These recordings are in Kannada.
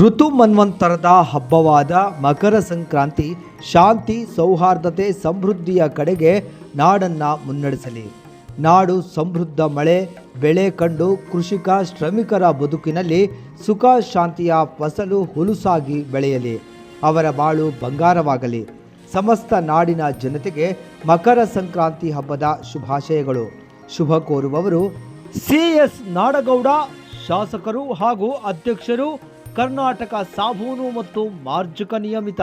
ಋತು ಮನ್ವಂತರದ ಹಬ್ಬವಾದ ಮಕರ ಸಂಕ್ರಾಂತಿ ಶಾಂತಿ, ಸೌಹಾರ್ದತೆ, ಸಮೃದ್ಧಿಯ ಕಡೆಗೆ ನಾಡನ್ನ ಮುನ್ನಡೆಸಲಿ. ನಾಡು ಸಮೃದ್ಧ ಮಳೆ, ಬೆಳೆ ಕಂಡು ಕೃಷಿಕ, ಶ್ರಮಿಕರ ಬದುಕಿನಲ್ಲಿ ಸುಖ ಶಾಂತಿಯ ಫಸಲು ಹುಲುಸಾಗಿ ಬೆಳೆಯಲಿ. ಅವರ ಬಾಳು ಬಂಗಾರವಾಗಲಿ. ಸಮಸ್ತ ನಾಡಿನ ಜನತೆಗೆ ಮಕರ ಸಂಕ್ರಾಂತಿ ಹಬ್ಬದ ಶುಭಾಶಯಗಳು. ಶುಭ ಕೋರುವವರು ಸಿ ಎಸ್ ನಾಡಗೌಡ, ಶಾಸಕರು ಹಾಗೂ ಅಧ್ಯಕ್ಷರು ಕರ್ನಾಟಕ ಸಾಬೂನು ಮತ್ತು ಮಾರ್ಜಕ ನಿಯಮಿತ.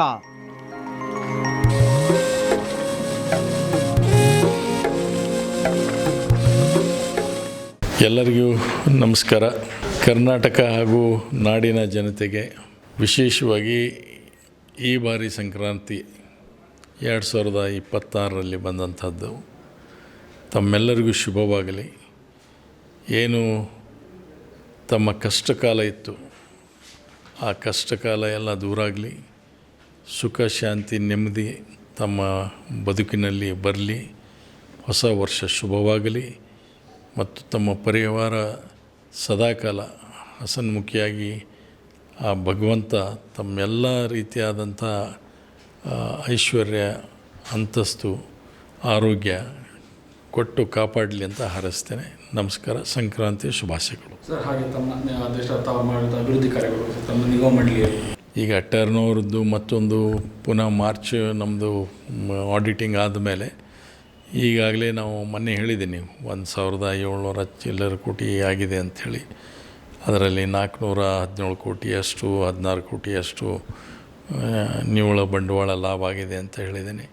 ಎಲ್ಲರಿಗೂ ನಮಸ್ಕಾರ. ಕರ್ನಾಟಕ ಹಾಗೂ ನಾಡಿನ ಜನತೆಗೆ ವಿಶೇಷವಾಗಿ ಈ ಬಾರಿ ಸಂಕ್ರಾಂತಿ ಎರಡು ಸಾವಿರದ ಇಪ್ಪತ್ತಾರರಲ್ಲಿ ಬಂದಂಥದ್ದು ತಮ್ಮೆಲ್ಲರಿಗೂ ಶುಭವಾಗಲಿ. ಏನು ತಮ್ಮ ಕಷ್ಟಕಾಲ ಇತ್ತು ಆ ಕಷ್ಟಕಾಲ ಎಲ್ಲ ದೂರಾಗಲಿ, ಸುಖ, ಶಾಂತಿ, ನೆಮ್ಮದಿ ತಮ್ಮ ಬದುಕಿನಲ್ಲಿ ಬರಲಿ, ಹೊಸ ವರ್ಷ ಶುಭವಾಗಲಿ ಮತ್ತು ತಮ್ಮ ಪರಿವಾರ ಸದಾಕಾಲ ಹಸನ್ಮುಖಿಯಾಗಿ ಆ ಭಗವಂತ ತಮ್ಮೆಲ್ಲ ರೀತಿಯಾದಂಥ ಐಶ್ವರ್ಯ, ಅಂತಸ್ತು, ಆರೋಗ್ಯ ಕೊಟ್ಟು ಕಾಪಾಡಲಿ ಅಂತ ಹಾರೈಸ್ತೇನೆ. ನಮಸ್ಕಾರ ಸಂಕ್ರಾಂತಿ ಶುಭಾಶಯಗಳು. ಸರ್ ಹಾಗೆ ತಮ್ಮ ದೇಶ ತಾವು ಮಾಡಿದ ಅಭಿವೃದ್ಧಿ ಕಾರ್ಯಗಳು ತಮ್ಮ ನಿಗಮ ಮಂಡಳಿಯಲ್ಲಿ. ಈಗ ಟರ್ನ್ ಓವರ್ದು ಮತ್ತೊಂದು ಪುನಃ ಮಾರ್ಚ್ ನಮ್ಮದು ಆಡಿಟಿಂಗ್ ಆದಮೇಲೆ ಈಗಾಗಲೇ ನಾವು ಮೊನ್ನೆ ಹೇಳಿದ್ದೀನಿ ಒಂದು ಸಾವಿರದ ಏಳ್ನೂರ ಚಿಲ್ಲರ ಕೋಟಿ ಆಗಿದೆ ಅಂಥೇಳಿ ಅದರಲ್ಲಿ ನಾಲ್ಕುನೂರ ಹದಿನೇಳು ಕೋಟಿಯಷ್ಟು ಹದಿನಾರು ಕೋಟಿಯಷ್ಟು ನಿವ್ವಳ ಬಂಡವಾಳ ಲಾಭ ಆಗಿದೆ ಅಂತ ಹೇಳಿದ್ದೀನಿ.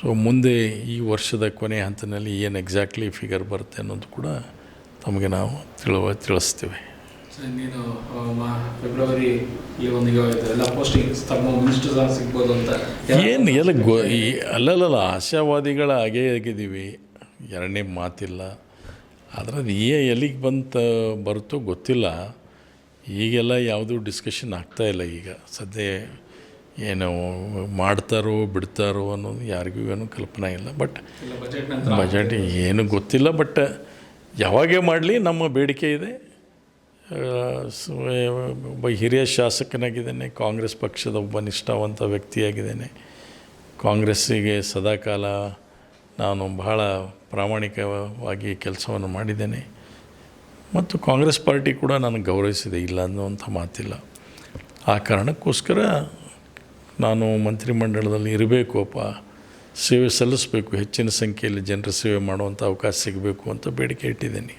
ಸೊ ಮುಂದೆ ಈ ವರ್ಷದ ಕೊನೆಯ ಹಂತದಲ್ಲಿ ಏನು ಎಕ್ಸಾಕ್ಟ್ಲಿ ಫಿಗರ್ ಬರುತ್ತೆ ಅನ್ನೋದು ಕೂಡ ತಮಗೆ ನಾವು ತಿಳುವ ತಿಳಿಸ್ತೇವೆ. ನೀನು ಫೆಬ್ರವರಿ ಸಿಗ್ಬೋದು ಅಂತ ಏನು ಎಲ್ಲ ಗೋ ಈ ಅಲ್ಲಲ್ಲ ಆಶಾವಾದಿಗಳ ಹಾಗೆ ಆಗಿದ್ದೀವಿ. ಎರಡನೇ ಮಾತಿಲ್ಲ. ಆದರೆ ಅದು ಏ ಎಲ್ಲಿಗೆ ಬಂತ ಬರುತ್ತೋ ಗೊತ್ತಿಲ್ಲ. ಈಗೆಲ್ಲ ಯಾವುದೂ ಡಿಸ್ಕಷನ್ ಆಗ್ತಾಯಿಲ್ಲ ಇಲ್ಲ ಈಗ. ಸದ್ಯ ಏನು ಮಾಡ್ತಾರೋ ಬಿಡ್ತಾರೋ ಅನ್ನೋದು ಯಾರಿಗೂ ಏನು ಕಲ್ಪನೆ ಇಲ್ಲ. ಬಟ್ ಬಜೆಟ್ ಏನು ಗೊತ್ತಿಲ್ಲ ಬಟ್ ಯಾವಾಗೇ ಮಾಡಲಿ ನಮ್ಮ ಬೇಡಿಕೆ ಇದೆ. ಒಬ್ಬ ಹಿರಿಯ ಶಾಸಕನಾಗಿದ್ದೇನೆ ಕಾಂಗ್ರೆಸ್ ಪಕ್ಷದ ಒಬ್ಬ ನಿಷ್ಠಾವಂತ ವ್ಯಕ್ತಿಯಾಗಿದ್ದೇನೆ. ಕಾಂಗ್ರೆಸ್ಸಿಗೆ ಸದಾಕಾಲ ನಾನು ಬಹಳ ಪ್ರಾಮಾಣಿಕವಾಗಿ ಕೆಲಸವನ್ನು ಮಾಡಿದ್ದೇನೆ. ಮತ್ತು ಕಾಂಗ್ರೆಸ್ ಪಾರ್ಟಿ ಕೂಡ ನನಗೆ ಗೌರವಿಸಿದೆ ಇಲ್ಲ ಅನ್ನುವಂಥ ಮಾತಿಲ್ಲ. ಆ ಕಾರಣಕ್ಕೋಸ್ಕರ ನಾನು ಮಂತ್ರಿಮಂಡಲದಲ್ಲಿ ಇರಬೇಕು ಅಪ್ಪ ಸೇವೆ ಸಲ್ಲಿಸಬೇಕು, ಹೆಚ್ಚಿನ ಸಂಖ್ಯೆಯಲ್ಲಿ ಜನರ ಸೇವೆ ಮಾಡುವಂಥ ಅವಕಾಶ ಸಿಗಬೇಕು ಅಂತ ಬೇಡಿಕೆ ಇಟ್ಟಿದ್ದೀನಿ.